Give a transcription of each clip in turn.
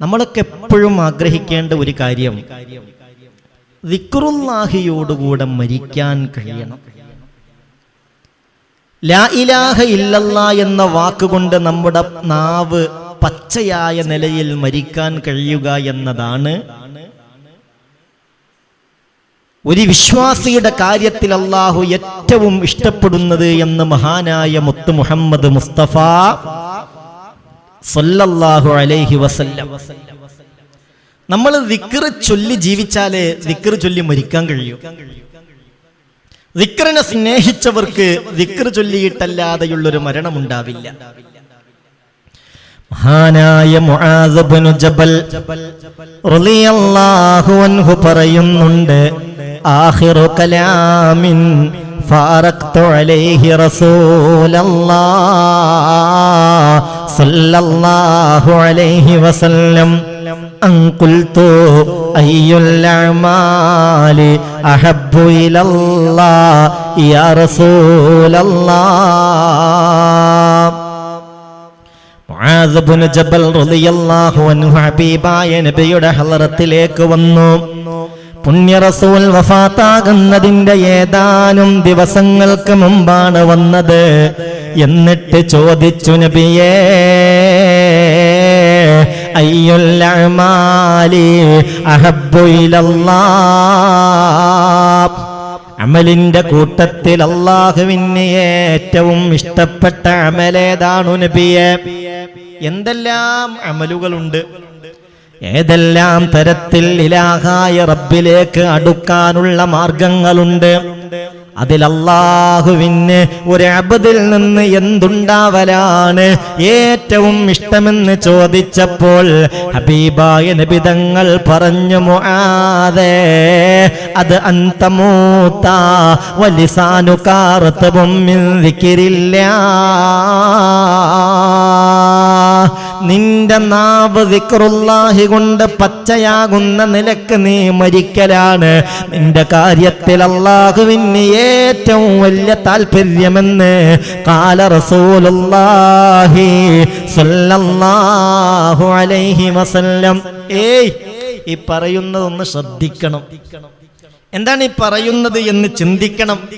നമ്മളൊക്കെ എപ്പോഴും ആഗ്രഹിക്കേണ്ട ഒരു കാര്യം വിക്രുല്ലാഹിയോടുകൂടെ മരിക്കാൻ കഴിയണം. ലാ ഇലാഹ ഇല്ലല്ല എന്ന വാക്കുകൊണ്ട് നമ്മുടെ നാവ് പച്ചയായ നിലയിൽ മരിക്കാൻ കഴിയുക എന്നതാണ്. ഒരു വിശ്വാസിയുടെ കാര്യത്തിൽ അള്ളാഹു ഏറ്റവും ഇഷ്ടപ്പെടുന്നത് എന്ന് മഹാനായ മുത്ത് മുഹമ്മദ് മുസ്തഫ സല്ലല്ലാഹു അലൈഹി വസല്ലം. നമ്മൾ ദിക്ർ ചൊല്ലി ജീവിച്ചാലേ ദിക്ർ ചൊല്ലി മരിക്കാൻ കഴിയൂ. വിക്രനെ സ്നേഹിച്ചവർക്ക് ദിക്ർ ചൊല്ലിയിട്ടല്ലാതെയുള്ളൊരു മരണമുണ്ടാവില്ല. മഹാനായ മുആദ് ഇബ്നു ജബൽ റളിയല്ലാഹു അൻഹു പറയുന്നുണ്ട് കലാമിൻ ഫാറഖ്തു അലൈഹി റസൂലല്ലാഹ് സല്ലല്ലാഹു അലൈഹി വസല്ലം أن قلت أي الأعمال أحب إلى الله يا رسول الله മുആദ് ഇബ്നു ജബൽ റളിയല്ലാഹു അൻഹു ഹബീബായ നബിയുടെ ഹളറത്തിലേക്ക് വന്നു പുണ്യ റസൂൽ വഫാത്താകുന്നതിന്റെ ഏതാനും ദിവസങ്ങൾക്ക് മുമ്പാണ് വന്നത്. എന്നിട്ട് ചോദിച്ചു നബിയേ അഹബ്ബു ഇലല്ലാഹ്. അമലിന്റെ കൂട്ടത്തിൽ അള്ളാഹുവിന് ഏറ്റവും ഇഷ്ടപ്പെട്ട അമലേതാണു നബിയെ? എന്തെല്ലാം അമലുകളുണ്ട്? ഏതെല്ലാം തരത്തിൽ ഇലാഹായ റബ്ബിലേക്ക് അടുക്കാനുള്ള മാർഗങ്ങളുണ്ട്? അതിൽ അള്ളാഹുവിന് ഒരു അബദിൽ നിന്ന് എന്തുണ്ടാവലാണ്? ഏറ്റവും ഇഷ്ടമെന്ന് ചോദിച്ചപ്പോൾ ഹബീബായ നബിതങ്ങൾ പറഞ്ഞു മുആദേ അത് അന്തമൂത്ത വലിസാനു കാർത്തവും നിന്റെ നാവ് വിക്രുല്ലാഹി കൊണ്ട് പച്ചയാകുന്ന നിലയ്ക്ക് നീ മരിക്കലാണ്. നിന്റെ കാര്യത്തിൽ അള്ളാഹുവിന് ഏറ്റവും വലിയ താല്പര്യമെന്ന് കാല റസൂലുള്ളാഹി സ്വല്ലല്ലാഹു അലൈഹി വസല്ലം. ഏയ് ഈ പറയുന്നതൊന്ന് ശ്രദ്ധിക്കണം. എന്താണ് ഈ പറയുന്നത് എന്ന് ചിന്തിക്കണം.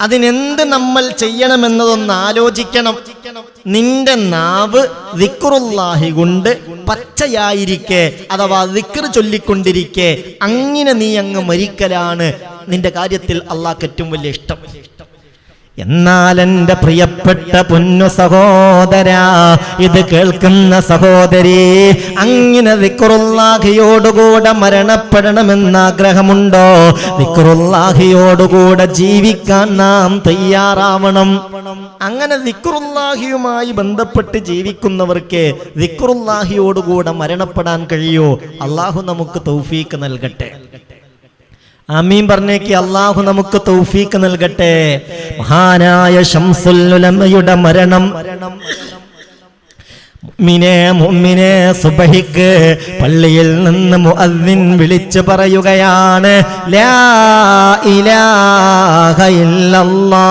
അതിനെന്ത് നമ്മൾ ചെയ്യണമെന്നതൊന്ന് ആലോചിക്കണം. നിന്റെ നാവ് ദിക്റുല്ലാഹി കൊണ്ട് പച്ചയായിരിക്കെ അഥവാ ദിക്ർ ചൊല്ലിക്കൊണ്ടിരിക്കെ. അങ്ങനെ നീ അങ്ങ് മരിക്കലാണ് നിന്റെ കാര്യത്തിൽ അള്ളാഹ് ഏറ്റവും വലിയ ഇഷ്ടം. എന്നാൽ എന്റെ പ്രിയപ്പെട്ട പൊന്നു സഹോദര ഇത് കേൾക്കുന്ന സഹോദരി അങ്ങനെ വിക്രുല്ലാഹിയോടുകൂടെ മരണപ്പെടണമെന്ന് ആഗ്രഹമുണ്ടോ വിക്രുല്ലാഹിയോടുകൂടെ ജീവിക്കാൻ നാം തയ്യാറാവണം. അങ്ങനെ വിക്രുല്ലാഹിയുമായി ബന്ധപ്പെട്ട് ജീവിക്കുന്നവർക്ക് വിക്രുല്ലാഹിയോടുകൂടെ മരണപ്പെടാൻ കഴിയോ. അള്ളാഹു നമുക്ക് തൗഫീക്ക് നൽകട്ടെ. ആമീൻ പറഞ്ഞേക്ക് അള്ളാഹു നമുക്ക് തൗഫീക്ക് നൽകട്ടെ. മഹാനായ ഷംസുല്ലുലമയുടെ മരണം. സുബഹിക്ക് പള്ളിയിൽ നിന്ന് മുഅദ്ദിൻ വിളിച്ചു പറയുകയാണ് ലാ ഇലാഹ ഇല്ലല്ലാഹ്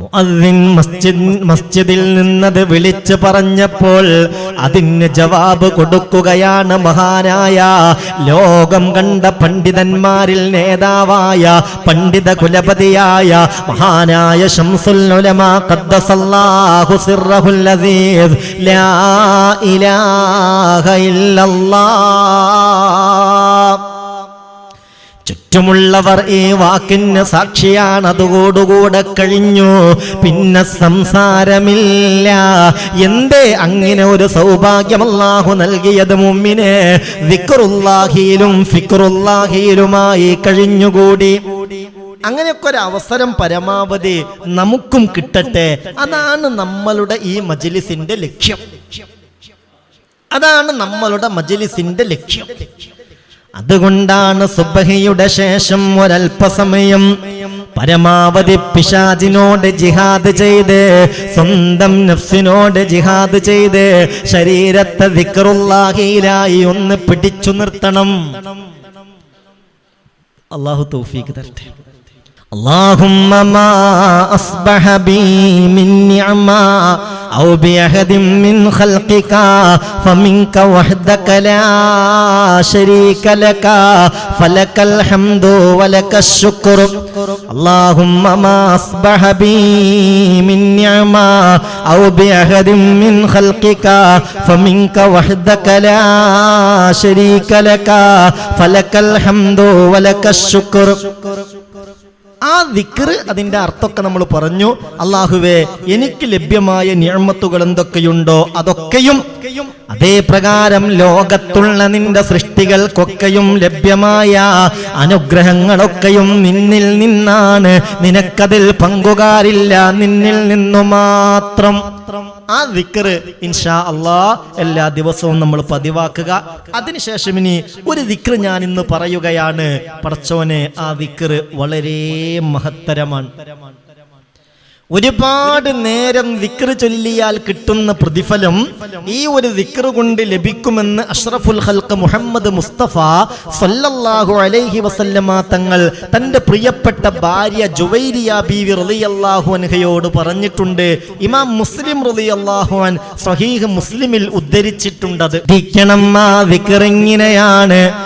മുഅദ്ദിൻ മസ്ജിദ് മസ്ജിദിൽ നിന്നത് വിളിച്ചു പറഞ്ഞപ്പോൾ അതിന് ജവാബ് കൊടുക്കുകയാണ് മഹാനായ. ലോകം കണ്ട പണ്ഡിതന്മാരിൽ നേതാവായ പണ്ഡിത കുലപതിയായ മഹാനായ ശംസുൽ ഉലമാ ഖദ്ദസല്ലാഹു അസീസ്. ലാ ഇലാഹ ഇല്ലല്ലാഹ് ചുറ്റുമുള്ളവർ ഈ വാക്കിന് സാക്ഷിയാണ് അതുകൂടുകൂടെ കഴിഞ്ഞു. പിന്നെ സംസാരമില്ല. എന്തേ അങ്ങനെ ഒരു സൗഭാഗ്യം അല്ലാഹു നൽകിയത് മുമ്മിനെ? വിക്റുല്ലാഹിയിലും ഫിക്റുല്ലാഹിയിലുമായി കഴിഞ്ഞുകൂടി. അങ്ങനെയൊക്കെ ഒരു അവസരം പരമാവധി നമുക്കും കിട്ടട്ടെ. അതാണ് നമ്മളുടെ ഈ മജിലിസിന്റെ ലക്ഷ്യം. അതാണ് നമ്മളുടെ മജിലിസിന്റെ ലക്ഷ്യം. അതുകൊണ്ടാണ് സുബഹിയുടെ ശേഷം ഒരൽപ്പസമയം പരമാവധി പിശാജിനോട് ജിഹാദ് ചെയ്ത് സ്വന്തം നഫ്സിനോട് ജിഹാദ് ചെയ്ത് ശരീരത്തെ വിക്റുല്ലാഹിയിലായി ഒന്ന് പിടിച്ചു നിർത്തണം. അള്ളാഹു തൗഫീഖ് തരട്ടെ. അള്ളാഹുമ്മ أو بأحد من خلقك فمنك وحدك لا شريك لك. فلك الحمد ولك الشكر. اللهم ما أصبح بي من نعمة أو بأحد من خلقك فمنك وحدك لا شريك لك. فلك الحمد ولك الشكر. ആ ദിക്ർ അതിന്റെ അർത്ഥമൊക്കെ നമ്മൾ പറഞ്ഞു. അള്ളാഹുവേ എനിക്ക് ലഭ്യമായ നിയമത്തുകൾ എന്തൊക്കെയുണ്ടോ അതൊക്കെയും അതേ പ്രകാരം ലോകത്തുള്ള നിന്റെ സൃഷ്ടികൾക്കൊക്കെയും ലഭ്യമായ അനുഗ്രഹങ്ങളൊക്കെയും നിന്നിൽ നിന്നാണ്. നിനക്കതിൽ പങ്കുകാരില്ല നിന്നിൽ നിന്നു മാത്രം. ആ ദിക്കറ് ഇൻഷാ അള്ളാ എല്ലാ ദിവസവും നമ്മൾ പതിവാക്കുക. അതിനുശേഷം ഇനി ഒരു ദിക്റ് ഞാൻ ഇന്ന് പറയുകയാണ്. പറച്ചോനെ ആ ദിക്കറ് വളരെ മഹത്തരമാണ്. ഒരുപാട് നേരം ദിക്റ് ചൊല്ലിയാൽ കിട്ടുന്ന പ്രതിഫലം ഈ ഒരു ദിക്റ് കൊണ്ട് ലഭിക്കുമെന്ന് അഷ്റഫുൽ ഹൽക്ക് മുഹമ്മദ് മുസ്തഫ സല്ലല്ലാഹു അലൈഹി വസല്ലമ തങ്ങൾ തന്റെ പ്രിയപ്പെട്ട ഭാര്യ ജുവൈരിയ ബീവി റളിയല്ലാഹു അൻഹയോട് പറഞ്ഞിട്ടുണ്ട്. ഇമാം മുസ്ലിം റളിയല്ലാഹു അൻ സ്വഹീഹ് മുസ്ലിമിൽ ഉദ്ധരിച്ചിട്ടുണ്ടത്. ആ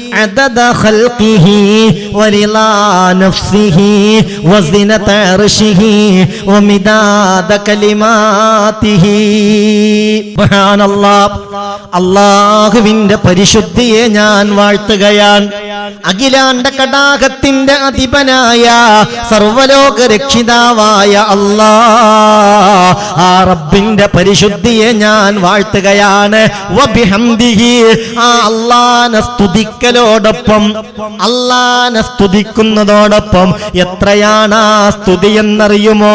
عدد خلقه ورضا نفسه وزنة عرشه ومداد كلماته سبحان الله അള്ളാഹുവിന്റെ പരിശുദ്ധിയെ ഞാൻ വാഴ്ത്തുകയാണ് അഖിലാണ്ട കടാകത്തിന്റെ അധിപനായ സർവലോക രക്ഷിതാവായ അല്ലാ ആ റബ്ബിന്റെ പരിശുദ്ധിയെ ഞാൻ വാഴ്ത്തുകയാണ് വബിഹംദിഹി ആ അള്ളാനെ സ്തുതിക്കലോടൊപ്പം അള്ളാനെ സ്തുതിക്കുന്നതോടൊപ്പം എത്രയാണ് ആ സ്തുതി എന്നറിയുമോ?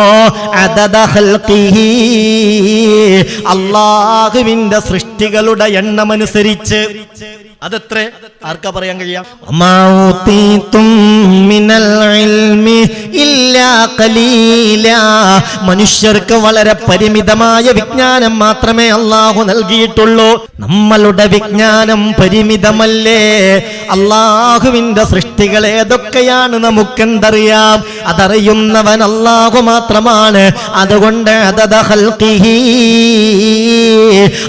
അള്ളാഹുവിന്റെ സൃഷ്ടികളുടെ എണ്ണമനുസരിച്ച് അതെത്ര? ആർക്കാ പറയാൻ കഴിയാം? മിനൽ ഇൽമി ഇല്ലാ ഖലീല. മനുഷ്യർക്ക് വളരെ പരിമിതമായ വിജ്ഞാനം മാത്രമേ അള്ളാഹു നൽകിയിട്ടുള്ളൂ. നമ്മളുടെ വിജ്ഞാനം പരിമിതമല്ലേ? അള്ളാഹുവിന്റെ സൃഷ്ടികൾ ഏതൊക്കെയാണ് നമുക്കെന്തറിയാം? അതറിയുന്നവൻ അള്ളാഹു മാത്രമാണ്. അതുകൊണ്ട്.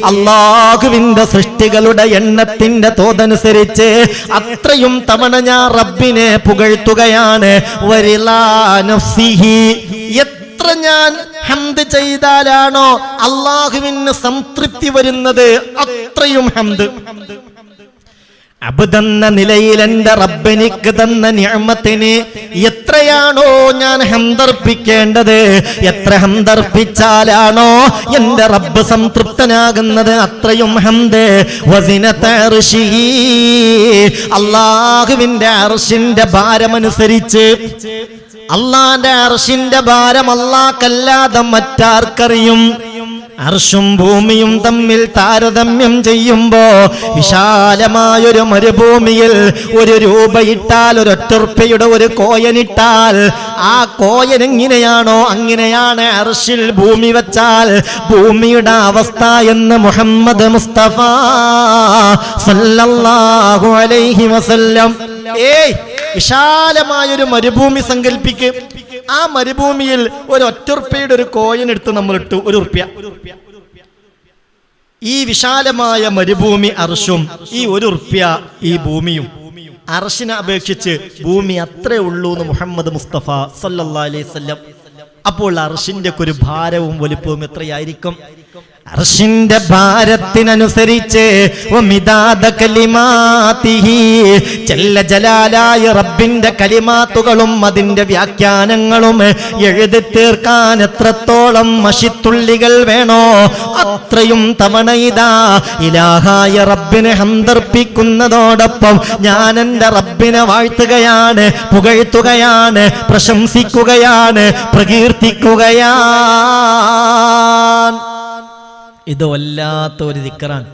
അള്ളാഹുവിന്റെ സൃഷ്ടികളുടെ എണ്ണത്തിന്റെ തോതനുസരിച്ച് അത്രയും തവണ ഞാൻ റബ്ബിനെ പുകഴ്ത്തുകയാണ്. എത്ര ഞാൻ ഹംദ് ചെയ്താലാണോ അള്ളാഹുവിന് സംതൃപ്തി വരുന്നത് അത്രയും ഹംദ് അബുദെന്ന നിലയിൽ എന്റെ റബ്ബനിക്ക് തന്ന നിയമത്തിന് എത്രയാണോ ഞാൻ ഹന്തർപ്പിക്കേണ്ടത്? എത്ര ഹന്തർപ്പിച്ചാലാണോ എന്റെ റബ്ബ് സംതൃപ്തനാകുന്നത്? അത്രയും ഹന്ത്. അള്ളാഹുവിന്റെ അർഷിന്റെ ഭാരമനുസരിച്ച് അള്ളാന്റെ അർഷിന്റെ ഭാരം അള്ളാഹ്ക്കല്ലാതെ മറ്റാർക്കറിയും? അർഷും ഭൂമിയും തമ്മിൽ താരതമ്യം ചെയ്യുമ്പോ വിശാലമായൊരു മരുഭൂമിയിൽ ഒരു രൂപയിട്ടാൽ ഒരു ഒറ്റർപ്പയുടെ ഒരു കോയനിട്ടാൽ ആ കോയൻ എങ്ങനെയാണോ അങ്ങനെയാണ് അർഷിൽ ഭൂമി വച്ചാൽ ഭൂമിയുടെ അവസ്ഥ എന്ന് മുഹമ്മദ് മുസ്തഫ സല്ലല്ലാഹു അലൈഹി വസല്ലം. ഏയ് വിശാലമായൊരു മരുഭൂമി സങ്കല്പിക്ക് ആ മരുഭൂമിയിൽ ഒരു ഒറ്റുറുപ്പയുടെ ഒരു കോയിൻ എടുത്ത് നമ്മൾ ഇട്ടു ഒരു ഉറുപ്യ ഈ വിശാലമായ മരുഭൂമി അർഷും ഈ ഒരു ഉറുപ്യ ഈ ഭൂമിയും. അർഷിനെ അപേക്ഷിച്ച് ഭൂമി അത്രേ ഉള്ളൂ എന്ന് മുഹമ്മദ് മുസ്തഫ സല്ലാ അലൈഹി വസല്ലം. അപ്പോൾ അർഷിന്റെ ഒരു ഭാരവും വലിപ്പവും എത്രയായിരിക്കും? അർഷിന്റെ ഭാരത്തിനനുസരിച്ച് ജലാലായ റബ്ബിന്റെ കലിമാത്തുകളും അതിന്റെ വ്യാഖ്യാനങ്ങളും എഴുതി തീർക്കാൻ എത്രത്തോളം മഷിത്തുള്ളികൾ വേണോ അത്രയും തവണ ഇതാ ഇലാഹായ റബ്ബിനെ ഹന്തർപ്പിക്കുന്നതോടൊപ്പം ഞാൻ എന്റെ റബ്ബിനെ വാഴ്ത്തുകയാണ് പുകഴ്ത്തുകയാണ് പ്രശംസിക്കുകയാണ് പ്രകീർത്തിക്കുകയാണ്. ഇത് വല്ലാത്ത ഒരു ദിക്കറാണ്.